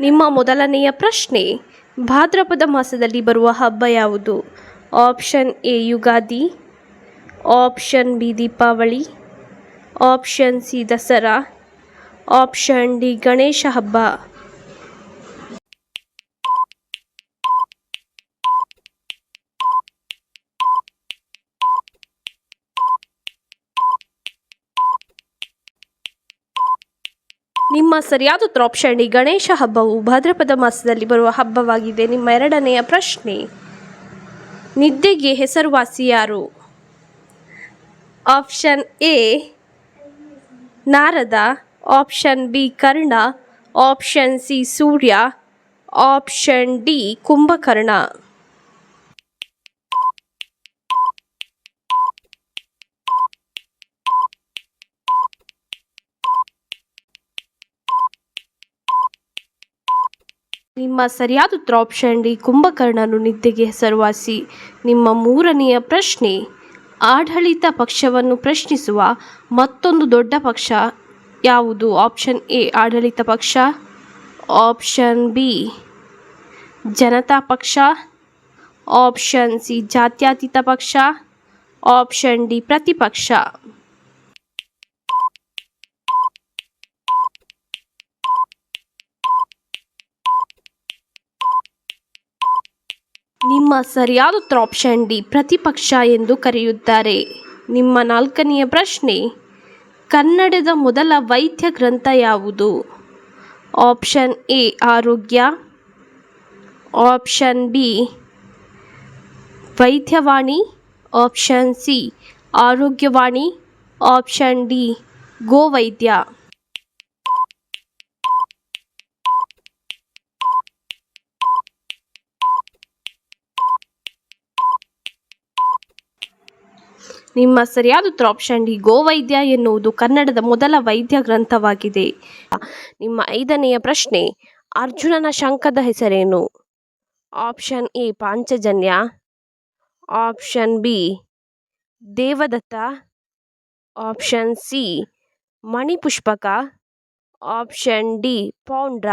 ನಿಮ್ಮ ಮೊದಲನೆಯ ಪ್ರಶ್ನೆ, ಭಾದ್ರಪದ ಮಾಸದಲ್ಲಿ ಬರುವ ಹಬ್ಬ ಯಾವುದು? Option A, Ugadi. Option B, Deepavali. Option C, Dasara. Option D, Ganesha ಹಬ್ಬ. ನಿಮ್ಮ ಸರಿಯಾದ ಉತ್ತರ ಆಪ್ಷನ್ ಡಿ ಗಣೇಶ ಹಬ್ಬವು ಭಾದ್ರಪದ ಮಾಸದಲ್ಲಿ ಬರುವ ಹಬ್ಬವಾಗಿದೆ. ನಿಮ್ಮ ಎರಡನೆಯ ಪ್ರಶ್ನೆ, ನಿದ್ದೆಗೆ ಹೆಸರುವಾಸಿ ಯಾರು? Option A, Narada. Option B, Karna. Option C, Surya. Option D, Kumbhakarna. ನಿಮ್ಮ ಸರಿಯಾದ ಉತ್ತರ ಆಪ್ಷನ್ ಡಿ ಕುಂಭಕರ್ಣನು ನಿದ್ದೆಗೆ ಹೆಸರುವಾಸಿ. ನಿಮ್ಮ ಮೂರನೆಯ ಪ್ರಶ್ನೆ, ಆಡಳಿತ ಪಕ್ಷವನ್ನು ಪ್ರಶ್ನಿಸುವ ಮತ್ತೊಂದು ದೊಡ್ಡ ಪಕ್ಷ ಯಾವುದು? ಆಪ್ಷನ್ ಎ, ಆಡಳಿತ ಪಕ್ಷ. ಆಪ್ಷನ್ ಬಿ, ಜನತಾ ಪಕ್ಷ. ಆಪ್ಷನ್ ಸಿ, ಜಾತ್ಯತೀತ ಪಕ್ಷ. ಆಪ್ಷನ್ ಡಿ, ಪ್ರತಿಪಕ್ಷ. ನಿಮ್ಮ ಸರಿಯಾದ ಉತ್ತರ ಆಪ್ಷನ್ ಡಿ ಪ್ರತಿಪಕ್ಷ ಎಂದು ಕರೆಯುತ್ತಾರೆ. ನಿಮ್ಮ ನಾಲ್ಕನೆಯ ಪ್ರಶ್ನೆ, ಕನ್ನಡದ ಮೊದಲ ವೈದ್ಯ ಗ್ರಂಥ ಯಾವುದು? Option A, Arogya. Option B, Vaidyavani. Option C, Arogyavani. Option D, Govaidya. ನಿಮ್ಮ ಸರಿಯಾದ ಉತ್ತರ ಆಪ್ಷನ್ ಡಿ ಗೋವೈದ್ಯ ಎನ್ನುವುದು ಕನ್ನಡದ ಮೊದಲ ವೈದ್ಯ ಗ್ರಂಥವಾಗಿದೆ. ನಿಮ್ಮ ಐದನೆಯ ಪ್ರಶ್ನೆ, ಅರ್ಜುನನ ಶಂಖದ ಹೆಸರೇನು? Option A, Panchajanya. Option B, Devadatta. Option C, Manipushpaka. Option D, Paundra.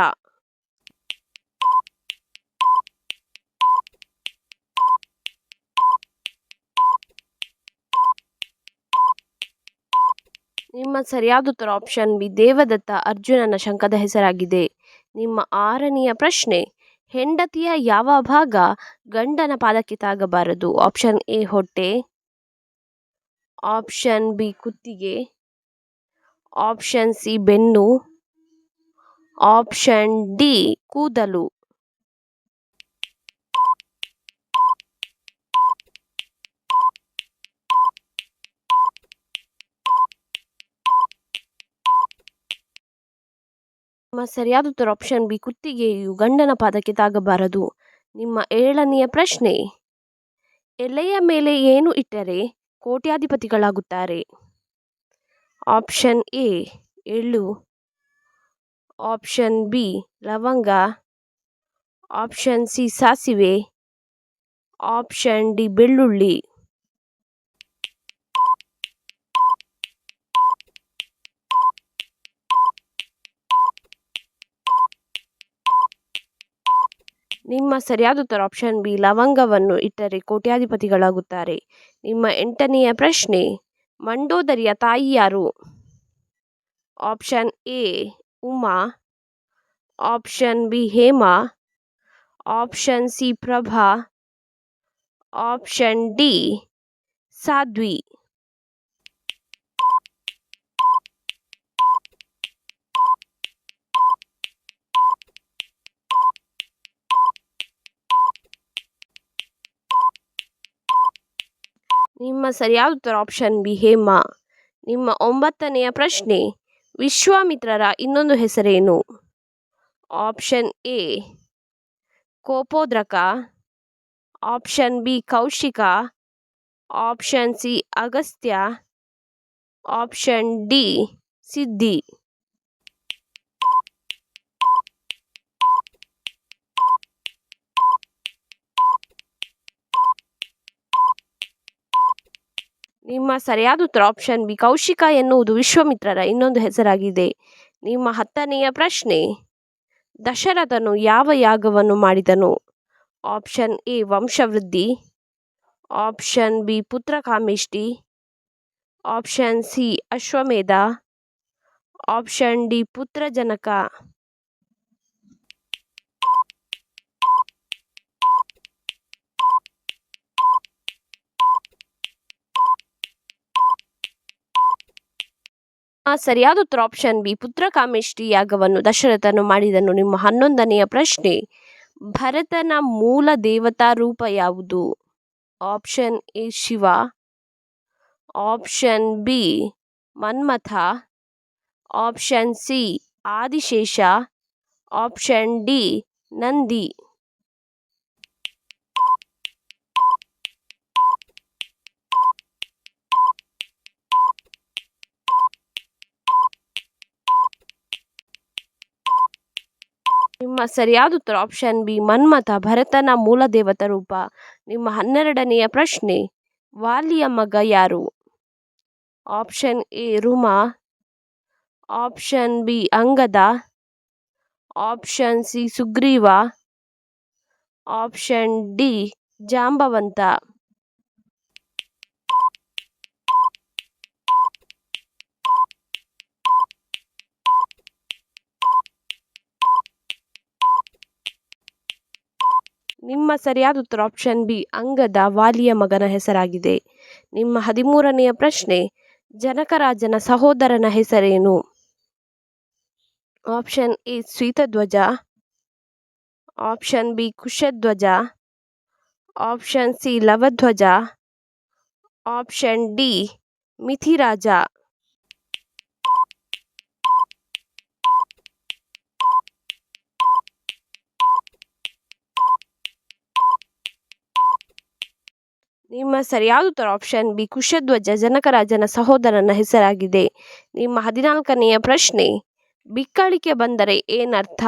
ನಿಮ್ಮ ಸರಿಯಾದ ಉತ್ತರ ಆಪ್ಷನ್ ಬಿ ದೇವದತ್ತ ಅರ್ಜುನನ ಶಂಕದ ಹೆಸರಾಗಿದೆ. ನಿಮ್ಮ ಆರನೆಯ ಪ್ರಶ್ನೆ, ಹೆಂಡತಿಯ ಯಾವ ಭಾಗ ಗಂಡನ ಪಾದಕ್ಕೆ ತಾಗಬಾರದು? ಆಪ್ಷನ್ ಎ, ಹೊಟ್ಟೆ. ಆಪ್ಷನ್ ಬಿ, ಕುತ್ತಿಗೆ. ಆಪ್ಷನ್ ಸಿ, ಬೆನ್ನು. ಆಪ್ಷನ್ ಡಿ, ಕೂದಲು. ನಿಮ್ಮ ಸರಿಯಾದ ಉತ್ತರ ಆಪ್ಷನ್ ಬಿ ಕುತ್ತಿಗೆಯು ಗಂಡನ ಪಾದಕ್ಕೆ ತಾಗಬಾರದು. ನಿಮ್ಮ ಏಳನೆಯ ಪ್ರಶ್ನೆ, ಎಲೆಯ ಮೇಲೆ ಏನು ಇಟ್ಟರೆ ಕೋಟ್ಯಾಧಿಪತಿಗಳಾಗುತ್ತಾರೆ? ಆಪ್ಷನ್ ಎ ಎಳ್ಳು. ಆಪ್ಷನ್ ಬಿ ಲವಂಗ. ಆಪ್ಷನ್ ಸಿ ಸಾಸಿವೆ. ಆಪ್ಷನ್ ಡಿ ಬೆಳ್ಳುಳ್ಳಿ. ನಿಮ್ಮ ಸರಿಯಾದ ಉತ್ತರ ಆಪ್ಷನ್ ಬಿ ಲವಂಗವನ್ನು ಇಟ್ಟರೆ ಕೋಟ್ಯಾಧಿಪತಿಗಳಾಗುತ್ತಾರೆ. ನಿಮ್ಮ ಎಂಟನೆಯ ಪ್ರಶ್ನೆ, ಮಂಡೋದರಿಯ ತಾಯಿ ಯಾರು? Option A Uma. Option B Hema. Option C Prabha. Option D Sadhvi. ನಿಮ್ಮ ಸರಿಯಾದ ಉತ್ತರ ಆಪ್ಷನ್ ಬಿ, ಹೇಮ. ನಿಮ್ಮ ಒಂಬತ್ತನೆಯ ಪ್ರಶ್ನೆ, ವಿಶ್ವಾಮಿತ್ರರ ಇನ್ನೊಂದು ಹೆಸರೇನು? Option A, ಕೋಪೋದ್ರಕ. Option B, Kaushika. Option C, Agastya. Option D, Siddhi. ನಿಮ್ಮ ಸರಿಯಾದ ಉತ್ತರ ಆಪ್ಷನ್ ಬಿ ಕೌಶಿಕ ಎನ್ನುವುದು ವಿಶ್ವಮಿತ್ರರ ಇನ್ನೊಂದು ಹೆಸರಾಗಿದೆ. ನಿಮ್ಮ ಹತ್ತನೆಯ ಪ್ರಶ್ನೆ, ದಶರಥನು ಯಾವ ಯಾಗವನ್ನು ಮಾಡಿದನು? Option A ವಂಶವೃದ್ಧಿ. Option B Putrakameshti option C Ashwamedha. Option D ಪುತ್ರಜನಕ. ಸರಿಯಾದ ಉತ್ತರ ಆಪ್ಷನ್ ಬಿ ಪುತ್ರಕಾಮೇಷ್ಟಿ ಯಾಗವನ್ನು ದಶರಥನು ಮಾಡಿದನು. ನಿಮ್ಮ ಹನ್ನೊಂದನೆಯ ಪ್ರಶ್ನೆ, ಭರತನ ಮೂಲ ದೇವತಾ ರೂಪ ಯಾವುದು? Option A, Shiva. Option B, Manmatha. Option C, Adishesha. Option D, Nandi. ನಿಮ್ಮ ಸರಿಯಾದ ಉತ್ತರ ಆಪ್ಷನ್ ಬಿ ಮನ್ಮಥ, ಭರತನ ಮೂಲ ದೇವತ ರೂಪ. ನಿಮ್ಮ ಹನ್ನೆರಡನೆಯ ಪ್ರಶ್ನೆ, ವಾಲಿಯ ಮಗ ಯಾರು? Option A Ruma. Option B Angada. Option C Sugriva. Option D Jambavanta. ನಿಮ್ಮ ಸರಿಯಾದ ಉತ್ತರ ಆಪ್ಷನ್ ಬಿ ಅಂಗದ ವಾಲಿಯ ಮಗನ ಹೆಸರಾಗಿದೆ. ನಿಮ್ಮ ಹದಿಮೂರನೆಯ ಪ್ರಶ್ನೆ, ಜನಕರಾಜನ ಸಹೋದರನ ಹೆಸರೇನು? Option A Shwetadhwaja. Option B Kushadhwaja. Option C Lavadhwaja. Option D Mithiraja. ನಿಮ್ಮ ಸರಿಯಾದ ಉತ್ತರ ಆಪ್ಷನ್ ಬಿ ಕುಶಧ್ವಜ, ಜನಕರಾಜನ ಸಹೋದರನ ಹೆಸರಾಗಿದೆ. ನಿಮ್ಮ ಹದಿನಾಲ್ಕನೆಯ ಪ್ರಶ್ನೆ, ಬಿಕ್ಕಳಿಕೆ ಬಂದರೆ ಏನರ್ಥ?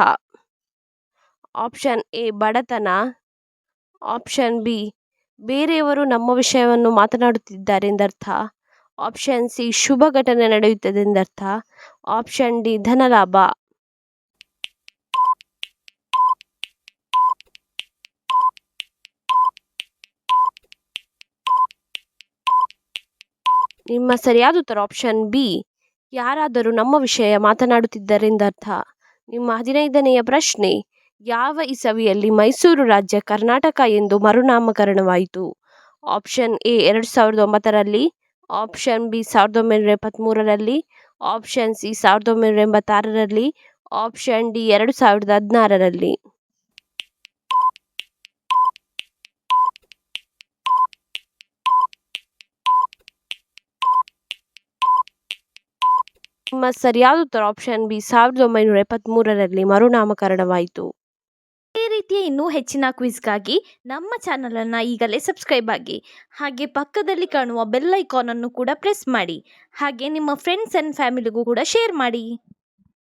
ಆಪ್ಷನ್ ಎ ಬಡತನ. ಆಪ್ಷನ್ ಬಿ ಬೇರೆಯವರು ನಮ್ಮ ವಿಷಯವನ್ನು ಮಾತನಾಡುತ್ತಿದ್ದಾರೆ ಎಂದರ್ಥ. ಆಪ್ಷನ್ ಸಿ ಶುಭ ಘಟನೆ ನಡೆಯುತ್ತದೆ ಎಂದರ್ಥ. ಆಪ್ಷನ್ ಡಿ ಧನಲಾಭ. ನಿಮ್ಮ ಸರಿಯಾದ ಉತ್ತರ ಆಪ್ಷನ್ ಬಿ ಯಾರಾದರೂ ನಮ್ಮ ವಿಷಯ ಮಾತನಾಡುತ್ತಿದ್ದರೆಂದರ್ಥ ನಿಮ್ಮ ಹದಿನೈದನೆಯ ಪ್ರಶ್ನೆ, ಯಾವ ಇಸವಿಯಲ್ಲಿ ಮೈಸೂರು ರಾಜ್ಯ ಕರ್ನಾಟಕ ಎಂದು ಮರುನಾಮಕರಣವಾಯಿತು? ಆಪ್ಷನ್ ಎ ಎರಡು ಸಾವಿರದ ಒಂಬತ್ತರಲ್ಲಿ ಆಪ್ಷನ್ ಬಿ ಸಾವಿರದ ಒಂಬೈನೂರ ಎಪ್ಪತ್ತ್ಮೂರರಲ್ಲಿ ಆಪ್ಷನ್ ಸಿ ಸಾವಿರದ ಒಂಬೈನೂರ ಎಂಬತ್ತಾರರಲ್ಲಿ ಆಪ್ಷನ್ ಡಿ ಎರಡು ಸಾವಿರದ ಹದಿನಾರರಲ್ಲಿ. ನಿಮ್ಮ ಸರಿಯಾದ ಉತ್ತರ ಆಪ್ಷನ್ ಬಿ ಸಾವಿರದ ಒಂಬೈನೂರ ಎಪ್ಪತ್ತ್ಮೂರರಲ್ಲಿ ಮರುನಾಮಕರಣವಾಯಿತು. ಈ ರೀತಿಯ ಇನ್ನೂ ಹೆಚ್ಚಿನ ಕ್ವಿಜ್ಗಾಗಿ ನಮ್ಮ ಚಾನಲನ್ನು ಈಗಲೇ ಸಬ್ಸ್ಕ್ರೈಬ್ ಆಗಿ, ಹಾಗೆ ಪಕ್ಕದಲ್ಲಿ ಕಾಣುವ ಬೆಲ್ ಐಕಾನನ್ನು ಕೂಡ ಪ್ರೆಸ್ ಮಾಡಿ, ಹಾಗೆ ನಿಮ್ಮ ಫ್ರೆಂಡ್ಸ್ ಆ್ಯಂಡ್ ಫ್ಯಾಮಿಲಿಗೂ ಕೂಡ ಶೇರ್ ಮಾಡಿ.